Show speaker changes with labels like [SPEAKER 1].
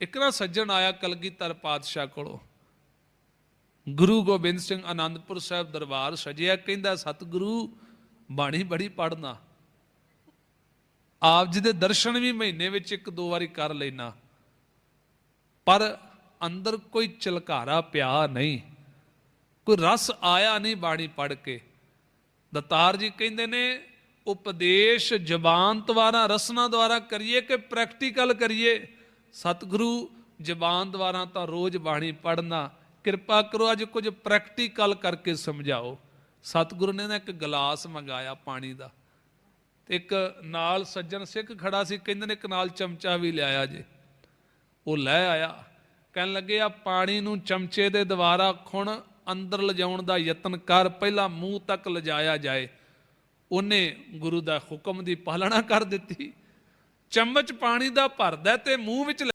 [SPEAKER 1] ਇੱਕ ਨਾ ਸੱਜਣ ਆਇਆ ਕਲਗੀਧਰ ਪਾਤਸ਼ਾਹ ਕੋਲੋਂ। ਗੁਰੂ ਗੋਬਿੰਦ ਸਿੰਘ ਆਨੰਦਪੁਰ ਸਾਹਿਬ ਦਰਬਾਰ ਸਜਿਆ, ਕਹਿੰਦਾ, ਸਤਿਗੁਰੂ, ਬਾਣੀ ਬੜੀ ਪੜਨਾ ਆਪ ਜੀ ਦੇ ਦਰਸ਼ਨ ਵੀ ਮਹੀਨੇ ਵਿੱਚ ਇੱਕ ਦੋ ਵਾਰੀ ਕਰ ਲੈਣਾ ਪਰ ਅੰਦਰ ਕੋਈ ਚਲਕਾਰਾ ਪਿਆ ਨਹੀਂ। ਕੋਈ ਰਸ ਆਇਆ ਨਹੀਂ ਬਾਣੀ ਪੜ ਕੇ। ਦਤਾਰ ਜੀ ਕਹਿੰਦੇ ਨੇ, ਉਪਦੇਸ਼ ਜ਼ਬਾਨ ਦੁਆਰਾ, ਰਸਨਾ ਦੁਆਰਾ ਕਰੀਏ ਕਿ ਪ੍ਰੈਕਟੀਕਲ ਕਰੀਏ? ਸਤਿਗੁਰੂ ਜ਼ਬਾਨ ਦੁਆਰਾ ਤਾਂ ਰੋਜ਼ ਬਾਣੀ ਪੜਨਾ ਕਿਰਪਾ ਕਰੋ ਅੱਜ ਕੁਝ ਪ੍ਰੈਕਟੀਕਲ ਕਰਕੇ ਸਮਝਾਓ। ਸਤਿਗੁਰੂ ਨੇ ਨਾ ਇੱਕ ਗਲਾਸ ਮੰਗਾਇਆ ਪਾਣੀ ਦਾ। ਤੇ ਇੱਕ ਨਾਲ ਸੱਜਣ ਸਿੱਖ ਖੜਾ ਸੀ, ਕਹਿੰਦੇ ਨੇ ਇੱਕ ਨਾਲ ਚਮਚਾ ਵੀ ਲਿਆਇਆ ਜੇ। ਉਹ ਲੈ ਆਇਆ, ਕਹਿਣ ਲੱਗੇ, ਆ ਪਾਣੀ ਨੂੰ ਚਮਚੇ ਦੇ ਦੁਆਰਾ ਖੁਣ, ਅੰਦਰ ਲਿਜਾਉਣ ਦਾ ਯਤਨ ਕਰ, ਪਹਿਲਾਂ ਮੂੰਹ ਤੱਕ ਲਿਜਾਇਆ ਜਾਏ। ਉਹਨੇ ਗੁਰੂ ਦਾ ਹੁਕਮ ਦੀ ਪਾਲਣਾ ਕਰ ਦਿੱਤੀ। ਚਮਚ ਪਾਣੀ ਦਾ ਭਰਦਾ ਤੇ ਮੂੰਹ ਵਿੱਚ